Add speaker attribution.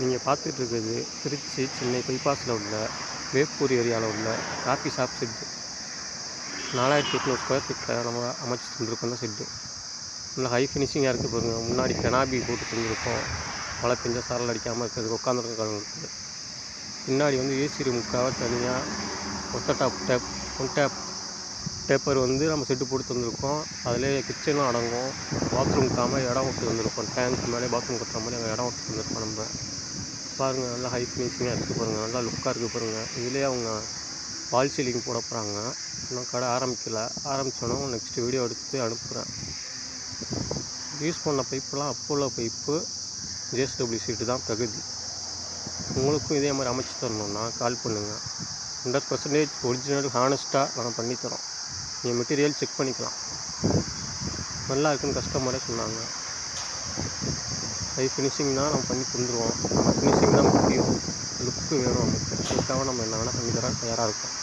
Speaker 1: நீங்கள் பார்த்துட்டு இருக்கிறது திருச்சி சென்னை பைபாஸில் உள்ள வேப்பூர் ஏரியாவில் உள்ள காஃபி ஷாப் செட்டு நாலாயிரத்தி எட்நூறு ஸ்கொயர் ஃபீட்டில் நம்ம அமைச்சு தந்திருக்கோம் அந்த செட்டு நல்லா ஹை ஃபினிஷிங்காக இருக்குது பாருங்கள் முன்னாடி கெனாபி போட்டு தந்துருக்கோம். மழை பெஞ்சால் சாரல் அடிக்காமல் இருக்கிறதுக்கு இருக்குது பின்னாடி வந்து ஏசி ரூமுக்காக தனியாக ஒத்த top tape one tape taper வந்து நம்ம செட்டு போட்டு தந்திருக்கோம். அதிலே கிச்சனும் அடங்கும். பாத்ரூம்க்காம இடம் விட்டு தந்திருக்கோம். டேங்க் மேலே பாத்ரூம் கட்டுற மாதிரி அங்கே இடம் விட்டு தந்திருக்கோம் நம்ம. பாருங்கள் நல்லா ஹை ஃபினிஷிங்காக இருக்குது பாருங்கள் நல்லா லுக்காக இருக்குது பாருங்கள் இதிலே அவங்க வால் சீலிங் போட போகிறாங்க இன்னும் கடை ஆரம்பிக்கல. ஆரம்பித்தோன்னா நெக்ஸ்ட் வீடியோ எடுத்து அனுப்புகிறேன் யூஸ் பண்ண பைப்பெலாம் அப்போ உள்ள பைப்பு ஜேஎஸ்டபிள்யூ சீட்டு தான் தகுதி. உங்களுக்கும் இதே மாதிரி அமைச்சு தரணுன்னா கால் பண்ணுங்கள் ஹண்ட்ரட் பர்சன்டேஜ் ஒரிஜினல் ஹானஸ்ட்டாக நாங்கள் பண்ணித்தரோம் நீங்கள் மெட்டீரியல் செக் பண்ணிக்கலாம். நல்லா இருக்குன்னு கஸ்டமரே சொன்னாங்க. ஹை ஃபினிஷிங் தான் நம்ம பண்ணி தந்துடுவோம் ஃபினிஷிங் தான் முக்கியம். லுக்கு வேணும் நமக்கு. அதுக்காக நம்ம என்ன வேணால் பண்ணி தர தயாராக இருக்கும்.